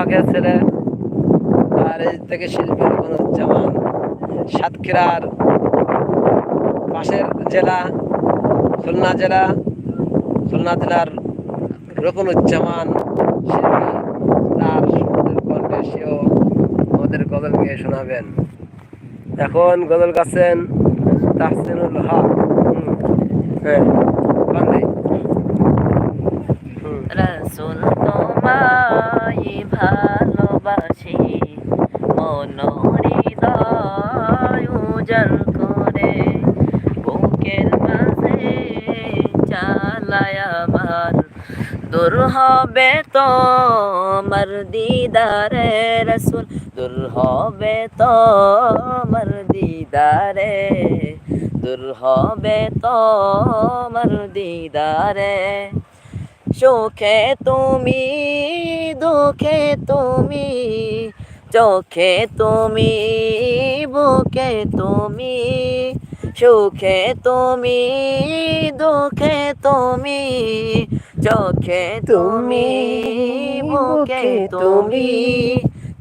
হকের ছেলে আর এই থেকে শিল্পী রকনুজ্জামান সাতক্ষীরার পাশের জেলা, খুলনা জেলা, খুলনা জেলার শিল্পী, তার সুন্দর সেও আমাদের গজল গিয়ে শোনাবেন। এখন গজল গাছেন তাহসিনুল হক। হ্যাঁ হুম। তোমায় ভালোবাসি। মনোহৃদয় উজাল করে, বুকের মাঝে চালায় আমার। দূর হবে তো আমার দিদারে রসুল, দূর হবে তো আমার দিদারে। দূর হবে তো আমার দিদারে। সুখে তুমি দুঃখে তুমি চোখে তুমি বুকে তুমি সুখে তুমি দুঃখে তুমি চোখে তুমি বুকে তুমি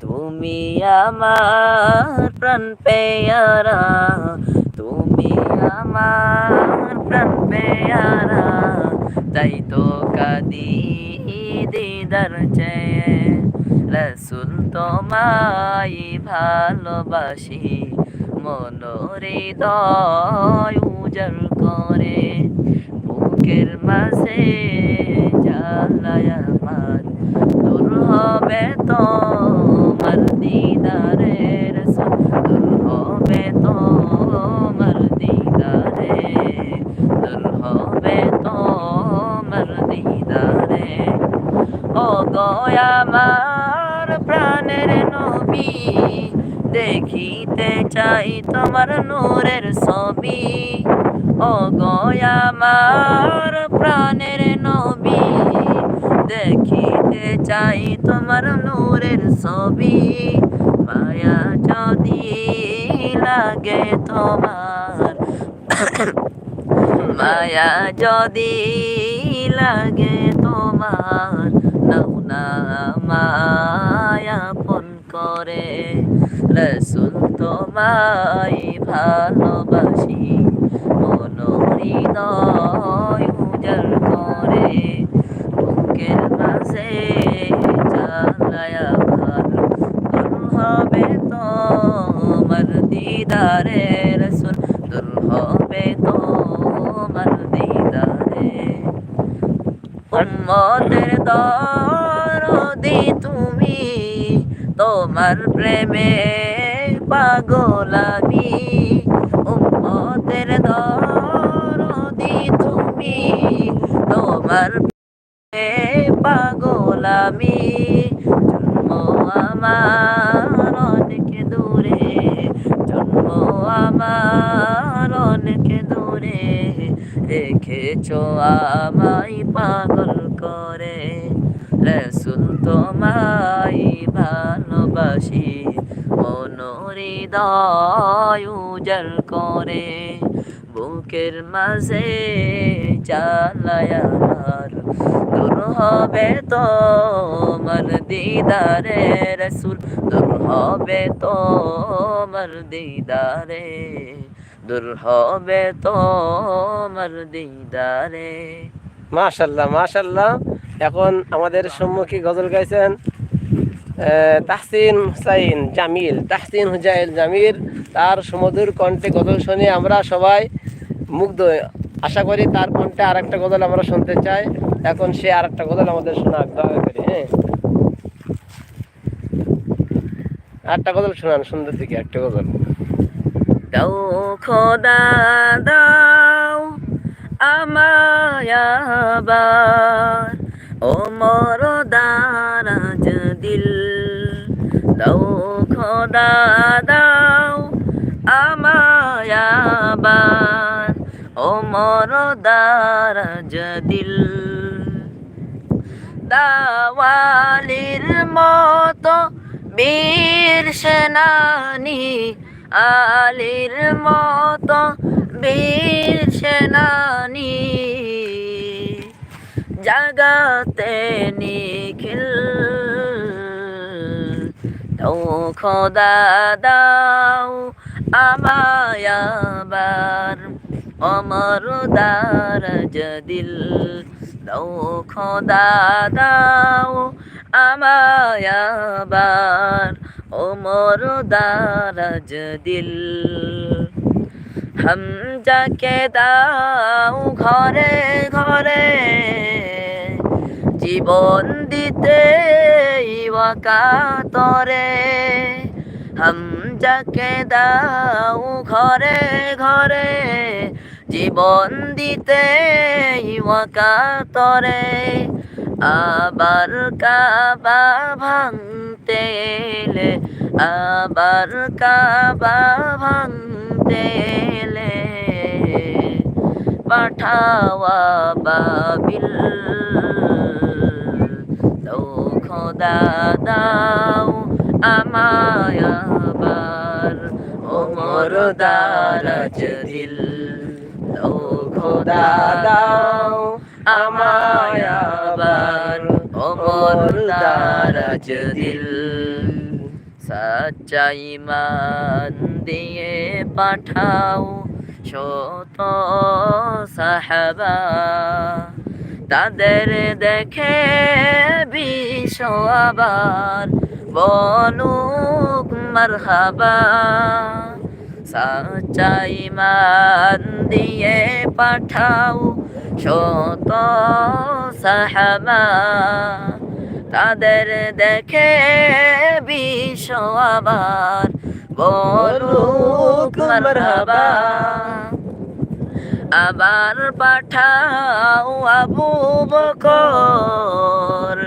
তুমি আমার প্রাণ পেয়ারা তুমি আমার প্রাণ পেয়ারা তাই তো কাদি দিদার চেয়ে। রসুল তোমায় ভালোবাসি মনোহৃদয় উজাল করে। বুকের মাঝে জ্বালায় আমার, দূর হবে তো আমার দিদারে রসুল, দূর হবে তো আমার দিদারে দূর হবে তো আমার দিদারে ও গয়া আমার প্রাণের নবী। দেখিতে চাই তোমার নূরের ছবি। ও আমার প্রাণের নবী। দেখিতে চাই তোমার নূরের ছবি। মায়া যদি লাগে তোমার। মায়া যদি লাগে তোমার। না মায়াপন করে। রসুল তোমায় ভালোবাসি মনোহৃদয় উজাল করে। বুকের মাঝে চালায়া ভালো হবে তোমার দিদারে। রসুল দূর হবে তোমার দিদারে। উম্মতের দরদি তুমি তোমার প্রেমে পাগল আমি, উম্মতের দরদি তুমি তোমার প্রেমে পাগল আমি। জন্ম আমার অনেক দূরে, জন্ম আমার অনেক দূরে রেখেছ আমায় পাগল করে। রসুল তোমায় ভালোবাসি, মনোহৃদয় উজাল করে, বুকের মাঝে চালায় দূর হবে তো মর দিদারে রসুল, দূর হবে তো মর দিদারে, দূর হবে তো মর দিদারে। মাশাল্লাহ মাশাল্লাহ। এখন আমাদের সম্মুখী গজল গাইছেন তাহসিন হুসাইন জামিল। তাহসিন হুজাইল জামিল, তার সুমধুর কণ্ঠে গজল শুনে আমরা সবাই মুগ্ধ। আশা করি তার কণ্ঠে আর একটা গজল আমরা শুনতে চাই। এখন সে আর একটা গজল আমাদের শোনাক দয়া করে হ্যাঁ। আরেকটা গজল শোনান, সুন্দর দিকে একটা গজল। দাও খোদা, দাও আমায় ও মর দারাজ দিল দাও খোদা, দাও আমায় আবার। ও মর দারাজ দিল দাওয়ালির মতো বীর সেনানি, আলির মতো বীর সেনানি। জাগাতে নিখিল। দাও খোদা দাও আমায় আবার অমর দারাজ দিল দাও খোদা দাও আমায় আবার অমর দারাজ দিল হামজাকে দাও ঘরে ঘরে জীবন দিতে ওয়াকাতরে হামজাকে দাও ঘরে ঘরে জীবন দিতে ওয়াকাতরে আবার কাবা ভাঙতে এলে, আবার কাবা ভাঙতে এলে। পাঠাওয়া বাবিল। খোদা দাও আমায় আবার ওমর দারাজ দিল। দাও খোদা দাও আমায় আবার ওমর দারাজ দিল। সচ্চাই মান দিয়ে পাঠাও শত সাহাবা, তাদের দেখে বিশ্ব আবার বলুক মারহাবা। সচ্চাই মান দিয়ে পাঠাও শত সাহাবা। তাদের দেখে বিশ্ব আবার বলুক মারহাবা। আবার পাঠাও আবু বকর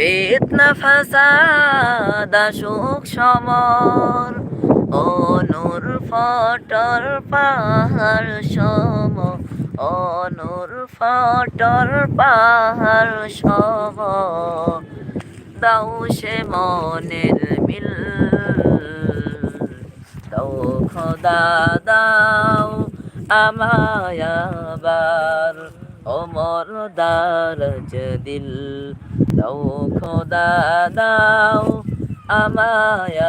ফিতনা ফাসাদ, সুখ সমর ও নূর ফটর পাহাড় সম ও নূর ফটর পাহাড় সম। দাও সে মনের মিল, দাও খোদা, দাও আমায় আবার ওমর দারজ দিল। দাও খোদা দাও আমায়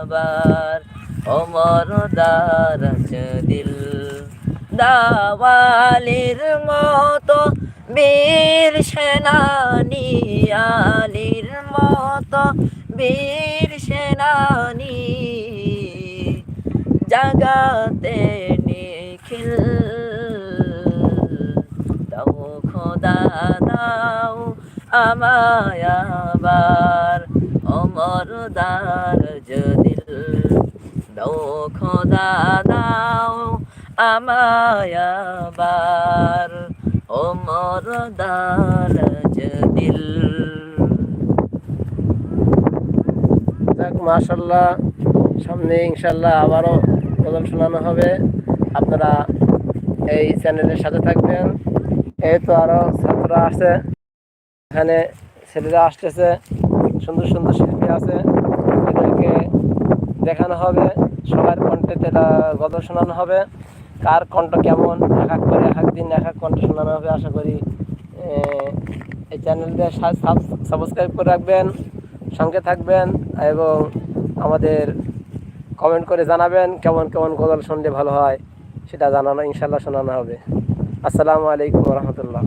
আবার ওমর দারজ দিল। দাওয়ালির মতো বীর সেনানি, আলির মতো বীর সেনানি জাগাতে নিখিল। দাও খোদা দাও আমায় আবার অমর দার দিল দাও খোদা দাও আমায় আবার অমর দার দিল যাক মাশাল্লাহ সামনে ইনশাল্লাহ আবারও গজল শোনানো হবে। আপনারা এই চ্যানেলের সাথে থাকবেন। এই তো আরও ছাত্ররা আছে। এখানে ছেলেরা আসতেছে, সুন্দর সুন্দর শিল্পী আছে, এদেরকে দেখানো হবে, সবার কণ্ঠে এটা গজল শোনানো হবে, কার কণ্ঠ কেমন, এক এক করে, এক এক দিন এক এক কণ্ঠ শোনানো হবে, আশা করি এই চ্যানেলটা সাবস্ক্রাইব করে রাখবেন, সঙ্গে থাকবেন, এবং আমাদের কমেন্ট করে জানাবেন কেমন কেমন গজল শুনলে ভালো হয়, সেটা জানানো ইনশাল্লাহ শোনানো হবে। আসসালামু আলাইকুম রহমতুল্লাহ।